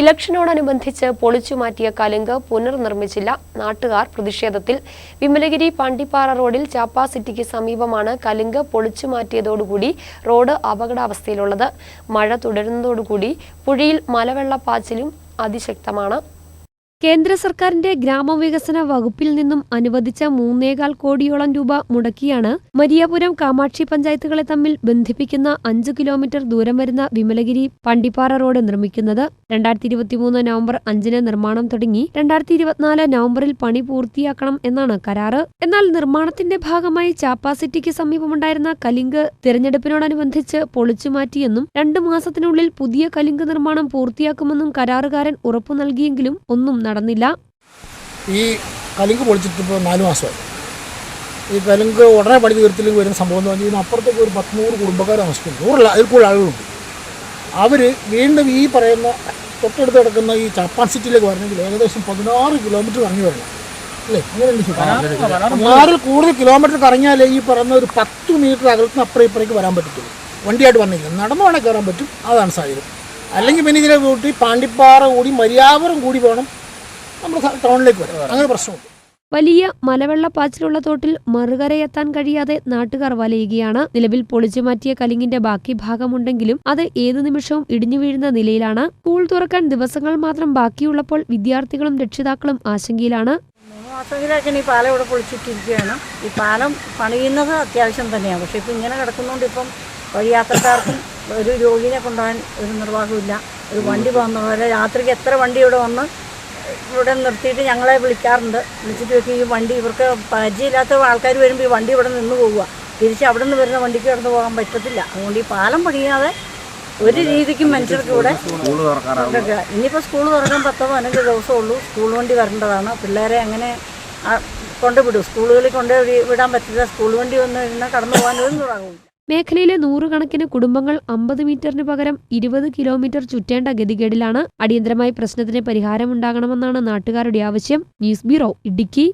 ഇലക്ഷനോടനുബന്ധിച്ച് പൊളിച്ചുമാറ്റിയ കലുങ്ക് പുനർനിർമ്മിച്ചില്ല. നാട്ടുകാർ പ്രതിഷേധത്തിൽ വിമലഗിരി പാണ്ടിപ്പാറ റോഡിൽ ചാപ്പ സിറ്റിക്ക് സമീപമാണ് കലുങ്ക് പൊളിച്ചുമാറ്റിയതോടുകൂടി റോഡ് അപകടാവസ്ഥയിലുള്ളത്. മഴ തുടരുന്നതോടുകൂടി പുഴയിൽ മലവെള്ളപ്പാച്ചിലും അതിശക്തമാണ്. കേന്ദ്ര സർക്കാരിന്റെ ഗ്രാമവികസന വകുപ്പിൽ നിന്നും അനുവദിച്ച മൂന്നേകാൽ കോടിയോളം രൂപ മുടക്കിയാണ് മരിയാപുരം കാമാക്ഷി പഞ്ചായത്തുകളെ തമ്മിൽ ബന്ധിപ്പിക്കുന്ന അഞ്ച് കിലോമീറ്റർ ദൂരം വരുന്ന വിമലഗിരി പണ്ടിപ്പാറ റോഡ് നിർമ്മിക്കുന്നത്. രണ്ടായിരത്തി ഇരുപത്തിമൂന്ന് നവംബർ അഞ്ചിന് നിർമ്മാണം തുടങ്ങി. രണ്ടായിരത്തി ഇരുപത്തിനാല് നവംബറിൽ പണി പൂർത്തിയാക്കണം എന്നാണ് കരാറ്. എന്നാൽ നിർമ്മാണത്തിന്റെ ഭാഗമായി ചാപ്പ സിറ്റിക്ക് സമീപമുണ്ടായിരുന്ന കലിങ്ക് തിരഞ്ഞെടുപ്പിനോടനുബന്ധിച്ച് പൊളിച്ചുമാറ്റിയെന്നും രണ്ടു മാസത്തിനുള്ളിൽ പുതിയ കലിങ്ക് നിർമ്മാണം പൂർത്തിയാക്കുമെന്നും കരാറുകാരൻ ഉറപ്പു നൽകിയെങ്കിലും ഒന്നും നടന്നില്ല. ഈ കലുങ്ക് പൊളിച്ചിട്ട് ഇപ്പോൾ നാല് മാസമായി. ഈ കലുങ്ക് ഉടനെ പണി തീർത്തില്ലെങ്കിൽ വരുന്ന സംഭവം എന്ന് പറഞ്ഞാൽ അപ്പുറത്തേക്ക് ഒരു പത്ത് നൂറ് കുടുംബക്കാർ താമസിക്കുന്നു നൂറല്ല അതിൽ കൂടുതൽ ആളുകളുണ്ട്. അവർ വീണ്ടും ഈ പറയുന്ന തൊട്ടടുത്ത് കിടക്കുന്ന ഈ ചാപ്പാൻ സിറ്റിയിലേക്ക് വരണമെങ്കിൽ ഏകദേശം പതിനാറ് കിലോമീറ്റർ കറങ്ങി വരണം. അല്ലേ? അങ്ങനെ പതിനാറിൽ കൂടുതൽ കിലോമീറ്റർ കറങ്ങിയാലേ ഈ പറയുന്ന ഒരു പത്ത് മീറ്റർ അകലത്തിന് അപ്പുറം ഇപ്പുറേക്ക് വരാൻ പറ്റത്തുള്ളൂ. വണ്ടിയായിട്ട് വന്നില്ല നടന്നു വേണേൽ കയറാൻ പറ്റും. അതാണ് സാഹചര്യം. അല്ലെങ്കിൽ പിന്നെ ഇതിനെ കൂട്ടി പാണ്ടിപ്പാറ കൂടി മര്യാവരം കൂടി വേണം നമ്മുടെ ടൗണിലേക്ക് വരാം. അങ്ങനെ പ്രശ്നമുണ്ട്. വലിയ മലവെള്ളപ്പാച്ചിലുള്ള തോട്ടിൽ മറുകരയെത്താൻ കഴിയാതെ നാട്ടുകാർ വലയുകയാണ്. നിലവിൽ പൊളിച്ചു മാറ്റിയ കലിങ്ങിന്റെ ബാക്കി ഭാഗമുണ്ടെങ്കിലും അത് ഏതു നിമിഷവും ഇടിഞ്ഞു വീഴുന്ന നിലയിലാണ്. സ്കൂൾ തുറക്കാൻ ദിവസങ്ങൾ മാത്രം ബാക്കിയുള്ളപ്പോൾ വിദ്യാർത്ഥികളും രക്ഷിതാക്കളും ആശങ്കയിലാണ്. മൂന്ന് മാസത്തിലേക്കാണ് ഈ പാലം ഇവിടെ പൊളിച്ചിട്ടിരിക്കുകയാണ്. ഈ പാലം പണിയുന്നത് അത്യാവശ്യം തന്നെയാണ്. പക്ഷെ ഇപ്പം ഇങ്ങനെ കിടക്കുന്നതുകൊണ്ട് ഇപ്പം വഴിയാത്രക്കാർക്കും ഒരു രോഗിനെ കൊണ്ടുപോകാൻ ഒരു നിർവാഹമില്ല ഒരു വണ്ടി പോകുന്നവരെ രാത്രിക്ക് എത്ര വണ്ടി ഇവിടെ വന്ന് ഇവിടെ നിർത്തിയിട്ട് ഞങ്ങളെ വിളിക്കാറുണ്ട്. വിളിച്ചിട്ട് വെക്കും ഈ വണ്ടി ഇവർക്ക് പരിചയമില്ലാത്ത ആൾക്കാർ വരുമ്പോൾ ഈ വണ്ടി ഇവിടെ നിന്ന് പോവുക. തിരിച്ച് അവിടെ നിന്ന് വരുന്ന വണ്ടിക്ക് കടന്നു പോകാൻ പറ്റത്തില്ല. അതുകൊണ്ട് ഈ പാലം പണിയാതെ ഒരു രീതിക്കും മനുഷ്യർക്ക് ഇവിടെ. ഇനിയിപ്പോൾ സ്കൂൾ തുറക്കാൻ പത്തോ പതിനഞ്ച് ദിവസമേ ഉള്ളൂ. സ്കൂൾ വണ്ടി വരേണ്ടതാണ്. പിള്ളേരെ അങ്ങനെ കൊണ്ടുവിടും? സ്കൂളുകളിൽ കൊണ്ട് വിടാൻ പറ്റില്ല. സ്കൂൾ വണ്ടി വന്നു കഴിഞ്ഞാൽ കടന്നു പോകാൻ ഒരു നിർവാഹവും മേഖലയിലെ നൂറുകണക്കിന് കുടുംബങ്ങൾ അമ്പത് മീറ്ററിന് പകരം ഇരുപത് കിലോമീറ്റർ ചുറ്റേണ്ട ഗതികേടിലാണ് അടിയന്തരമായി പ്രശ്നത്തിന് പരിഹാരമുണ്ടാകണമെന്നാണ് നാട്ടുകാരുടെ ആവശ്യം. News bureau Idukki.